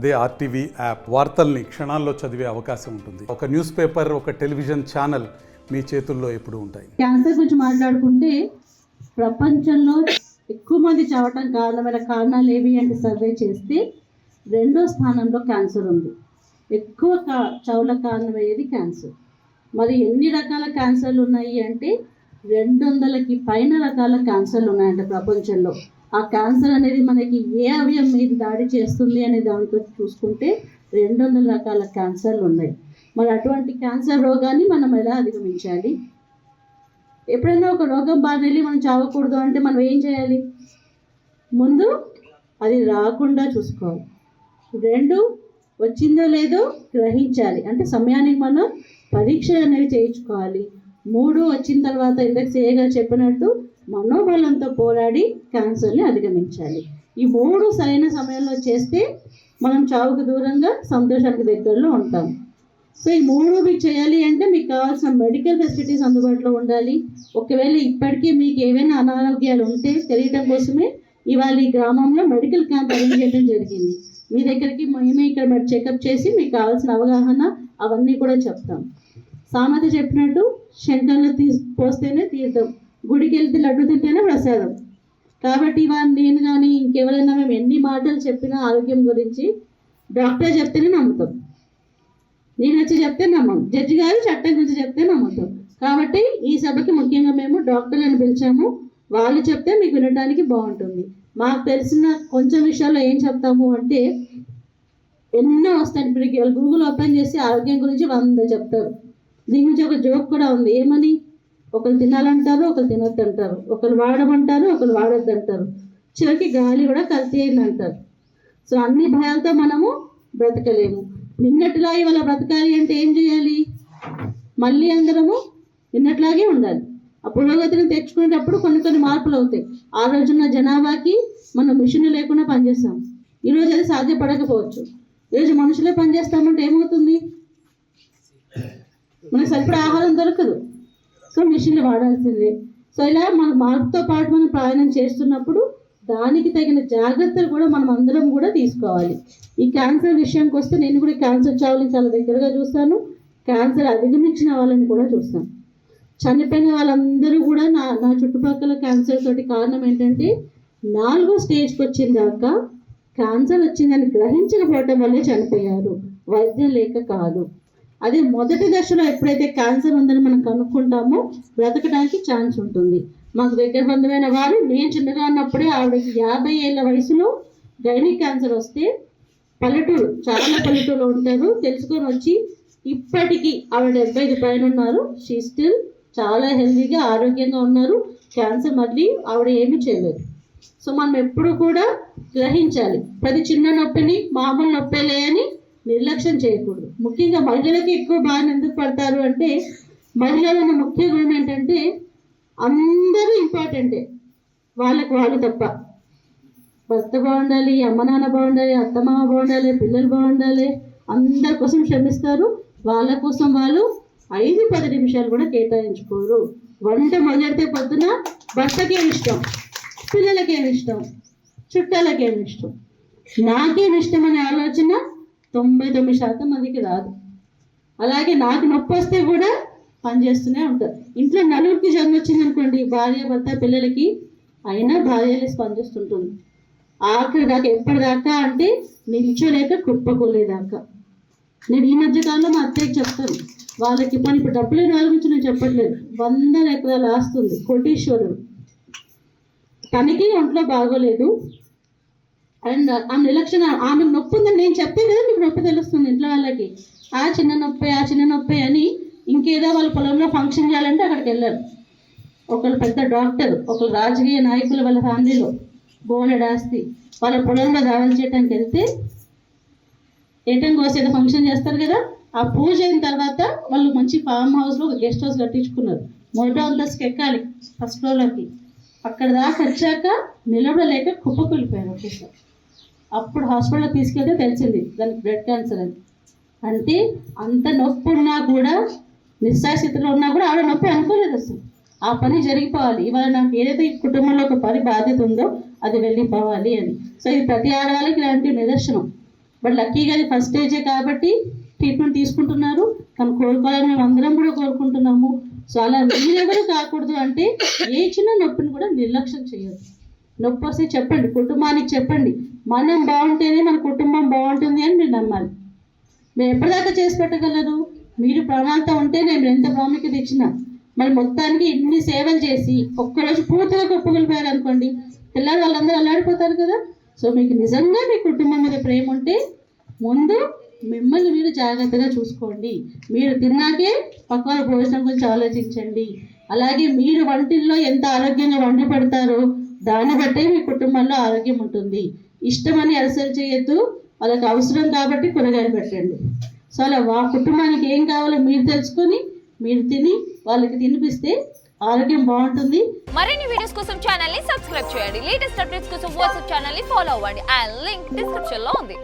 అదే RTV app వార్తల్ని క్షణాల్లో చదివే అవకాశం ఉంటుంది. ఒక న్యూస్ పేపర్ ఒక టెలివిజన్ ఛానల్ మీ చేతుల్లో ఎప్పుడు ఉంటాయి. క్యాన్సర్ గురించి మాట్లాడుకుంటే ప్రపంచంలో ఎక్కువ మంది చావటం కారణమైన కారణాలు ఏవి అంటే సర్వే చేస్తే రెండో స్థానంలో క్యాన్సర్ ఉంది. ఎక్కువ కా చావుల కారణమయ్యేది క్యాన్సర్. మరి ఎన్ని రకాల క్యాన్సర్లు ఉన్నాయి అంటే రెండు వందలకి పైన రకాల క్యాన్సర్లు ఉన్నాయంట ప్రపంచంలో. ఆ క్యాన్సర్ అనేది మనకి ఏ అవయం మీద దాడి చేస్తుంది అనే దానితో చూసుకుంటే రెండు వందల రకాల క్యాన్సర్లు ఉన్నాయి. మరి అటువంటి క్యాన్సర్ రోగాన్ని మనం ఎలా అధిగమించాలి? ఎప్పుడైనా ఒక రోగం బాగా వెళ్ళి మనం చావకూడదు అంటే మనం ఏం చేయాలి? ముందు అది రాకుండా చూసుకోవాలి. రెండు వచ్చిందో లేదో గ్రహించాలి. అంటే సమయానికి మనం పరీక్ష అనేవి చేయించుకోవాలి. మూడు వచ్చిన తర్వాత ఇందాక చేయగా చెప్పినట్టు మనోబలంతో పోరాడి క్యాన్సర్ని అధిగమించాలి. ఈ మూడు సరైన సమయంలో చేస్తే మనం చావుకు దూరంగా సంతోషానికి దగ్గరలో ఉంటాం. సో ఈ మూడు మీకు చేయాలి అంటే మీకు కావాల్సిన మెడికల్ ఫెసిలిటీస్ అందుబాటులో ఉండాలి. ఒకవేళ ఇప్పటికీ మీకు ఏవైనా అనారోగ్యాలు ఉంటే తెలియటం కోసమే ఇవాళ ఈ గ్రామంలో మెడికల్ క్యాంప్ అరేంజ్ చేయడం జరిగింది. మీ దగ్గరికి మేమే ఇక్కడ మరి చెకప్ చేసి మీకు కావాల్సిన అవగాహన అవన్నీ కూడా చెప్తాం. సామెత చెప్పినట్టు శంకర్లు తీ పోస్తేనే తీర్థం. గుడికి వెళ్తే లడ్డు తింటేనే ప్రసాదం. కాబట్టి ఇవాళ నేను కానీ ఇంకెవరైనా మేము ఎన్ని మాటలు చెప్పినా ఆరోగ్యం గురించి డాక్టర్ చెప్తేనే నమ్ముతాం. నేను వచ్చి చెప్తే నమ్మం జడ్జి గారు చట్టం గురించి చెప్తే నమ్ముతాం. కాబట్టి ఈ సభకి ముఖ్యంగా మేము డాక్టర్లను పిలిచాము. వాళ్ళు చెప్తే మీకు వినడానికి బాగుంటుంది. మాకు తెలిసిన కొంచెం విషయాల్లో ఏం చెప్తాము అంటే ఎన్నో వస్తాయి. ఇప్పుడు గూగుల్ ఓపెన్ చేసి ఆరోగ్యం గురించి వంద చెప్తారు. దీని నుంచి ఒక జోక్ కూడా ఉంది. ఏమని? ఒకరు తినాలంటారు ఒకరు తినొద్దు అంటారు ఒకరు వాడమంటారు ఒకరు వాడొద్దు అంటారు చివరికి గాలి కూడా కల్తీ అయింది అంటారు సో అన్ని భయాలతో మనము బ్రతకలేము. నిన్నటిలా ఇవాళ బ్రతకాలి అంటే ఏం చేయాలి? మళ్ళీ అందరము నిన్నట్లాగే ఉండాలి. ఆ పురోగతిని తెచ్చుకునేటప్పుడు కొన్ని కొన్ని మార్పులు అవుతాయి. ఆ రోజున్న జనాభాకి మనం మిషన్ లేకుండా పనిచేస్తాం. ఈరోజు అది సాధ్యపడకపోవచ్చు. ఈరోజు మనుషులే పనిచేస్తామంటే ఏమవుతుంది? మనకు సరిపడా ఆహారం దొరకదు. సో మిషన్లు వాడాల్సిందే. సో ఇలా మన మార్పుతో పాటు మనం ప్రయాణం చేస్తున్నప్పుడు దానికి తగిన జాగ్రత్తలు కూడా మనం అందరం కూడా తీసుకోవాలి. ఈ క్యాన్సర్ విషయానికి వస్తే నేను కూడా క్యాన్సర్ చావులని చాలా దగ్గరగా చూస్తాను. క్యాన్సర్ అధిగమించిన వాళ్ళని కూడా చూస్తాను. చనిపోయిన వాళ్ళందరూ కూడా నా నా చుట్టుపక్కల క్యాన్సర్ తోటి కారణం ఏంటంటే నాలుగో స్టేజ్కి వచ్చిన దాకా క్యాన్సర్ వచ్చిందని గ్రహించకపోవటం వల్లే చనిపోయారు. వైద్యం లేక కాదు. అదే మొదటి దశలో ఎప్పుడైతే క్యాన్సర్ ఉందని మనం కనుక్కుంటామో బ్రతకడానికి ఛాన్స్ ఉంటుంది. మాకు దగ్గర బంధువైన వారు నేను చిన్నగా ఉన్నప్పుడే ఆవిడకి యాభై ఏళ్ళ వయసులో గైనిక్ క్యాన్సర్ వస్తే పల్లెటూరు చాలా పల్లెటూరులో ఉంటారు. తెలుసుకొని వచ్చి ఇప్పటికీ ఆవిడ డెబ్బై ఐదు పైన ఉన్నారు. షీ స్టిల్ చాలా హెల్తీగా ఆరోగ్యంగా ఉన్నారు. క్యాన్సర్ మళ్ళీ ఆవిడ ఏమీ చేయలేదు. సో మనం ఎప్పుడు కూడా గ్రహించాలి. ప్రతి చిన్న నొప్పిని మామూలు నొప్పేలే అని నిర్లక్ష్యం చేయకూడదు. ముఖ్యంగా మహిళలకి ఎక్కువ బాగా ఎందుకు పడతారు అంటే మహిళల ముఖ్య గుణం ఏంటంటే అందరూ ఇంపార్టెంటే వాళ్ళకు వాళ్ళు తప్ప. భర్త బాగుండాలి అమ్మ నాన్న బాగుండాలి అత్తమామ బాగుండాలి పిల్లలు బాగుండాలి అందరి కోసం శ్రమిస్తారు. వాళ్ళ కోసం వాళ్ళు ఐదు పది నిమిషాలు కూడా కేటాయించుకోరు. వంట మొదలెడితే పొద్దున భర్తకేం ఇష్టం? పిల్లలకేం ఇష్టం? చుట్టాలకేం ఇష్టం? నాకేం ఇష్టం అనే ఆలోచన తొంభై తొమ్మిది శాతం మందికి రాదు. అలాగే నాకు నొప్పి వస్తే కూడా పనిచేస్తూనే ఉంటారు. ఇంట్లో నలుగురికి జన్మ వచ్చింది అనుకోండి భార్య భర్త పిల్లలకి అయినా భార్యలే స్పందిస్తుంటుంది. ఆఖరి దాకా ఎప్పటిదాకా అంటే నిల్చోలేక కుప్పకోలేదాకా. నేను ఈ మధ్య కాలంలో మా అత్తయ్యకి చెప్తాను. వాళ్ళకి పని ఇప్పుడు డబ్బులు లేని వాళ్ళ గురించి నేను చెప్పట్లేదు. వందల ఎకరాలు ఆస్తుంది కోటీశ్వరుడు. తనకి ఒంట్లో బాగోలేదు. అండ్ ఆమె నిలక్షణ ఆమె నొప్పి ఉందని నేను చెప్తే కదా మీకు నొప్పి తెలుస్తుంది ఇంట్లో వాళ్ళకి. ఆ చిన్న నొప్పి ఆ చిన్న నొప్పి అని ఇంకేదో వాళ్ళ పొలంలో ఫంక్షన్ చేయాలంటే అక్కడికి వెళ్ళారు. ఒకళ్ళు పెద్ద డాక్టర్ ఒకళ్ళు రాజకీయ నాయకులు వాళ్ళ ఫ్యామిలీలో బోలెడు ఆస్తి. వాళ్ళ పొలంలో దానం చేయడానికి వెళ్తే ఏటం కోసేదో ఫంక్షన్ చేస్తారు కదా ఆ పూజ అయిన తర్వాత వాళ్ళు మంచి ఫామ్ హౌస్లో ఒక గెస్ట్ హౌస్ కట్టించుకున్నారు. మొదట అంతస్తుకి ఎక్కాలి ఫస్ట్ ఫ్లోర్లోకి అక్కడ దాకా వచ్చాక నిలబడలేక కుప్పకూలిపోయారు ఒకేసారి అప్పుడు హాస్పిటల్కి తీసుకెళ్తే తెలిసింది దానికి బ్లడ్ క్యాన్సర్ అని. అంటే అంత నొప్పి ఉన్నా కూడా నిస్సాయ స్థితిలో ఉన్నా కూడా ఆవిడ నొప్పి అనుకోలేదు అసలు. ఆ పని జరిగిపోవాలి. ఇవాళ నాకు ఏదైతే ఈ కుటుంబంలో ఒక పని బాధ్యత ఉందో అది వెళ్ళిపోవాలి అని. సో ఇది ప్రతి ఆడవాళ్ళకి ఇలాంటి నిదర్శనం. బట్ లక్కీగా అది ఫస్ట్ స్టేజే కాబట్టి ట్రీట్మెంట్ తీసుకుంటున్నారు. తను కోలుకోవాలని మేము అందరం కూడా కోరుకుంటున్నాము. సో అలా మీరెవరు కాకూడదు అంటే ఏ చిన్న నొప్పిని కూడా నిర్లక్ష్యం చేయొద్దు. నొప్పి వస్తే చెప్పండి కుటుంబానికి చెప్పండి. మనం బాగుంటేనే మన కుటుంబం బాగుంటుంది అని మీరు నమ్మాలి. మేము ఎప్పటిదాకా చేసి పెట్టగలరు మీరు ప్రణాళిక ఉంటే నేను ఎంత ప్రాముఖ్యత ఇచ్చిన. మరి మొత్తానికి ఇన్ని సేవలు చేసి ఒక్కరోజు పూర్తిగా గొప్పగలిపోయారు అనుకోండి పిల్లలు వాళ్ళందరూ అల్లాడిపోతారు కదా. సో మీకు నిజంగా మీ కుటుంబం మీద ప్రేమ ఉంటే ముందు మిమ్మల్ని మీరు జాగ్రత్తగా చూసుకోండి. మీరు తిన్నాకే పక్క భోజనం గురించి ఆలోచించండి. అలాగే మీరు వంటిల్లో ఎంత ఆరోగ్యంగా వండి పెడతారో దాన్ని బట్టే మీ కుటుంబంలో ఆరోగ్యం ఉంటుంది. ఇష్టమని అలసలు చేయొద్దు. వాళ్ళకి అవసరం కాబట్టి కూరగాయలు పెట్టండి. సో అలా వా కుటుంబానికి ఏం కావాలో మీరు తెలుసుకొని మీరు తిని వాళ్ళకి తినిపిస్తే ఆరోగ్యం బాగుంటుంది. మరిన్ని వీడియోస్ కోసం ఛానల్ని సబ్స్క్రైబ్ చేయండి. లేటెస్ట్ అప్డేట్స్ కోసం వాట్సాప్ ఛానల్ని ఫాలో అవ్వండి. అండ్ లింక్ డిస్క్రిప్షన్లో ఉంది.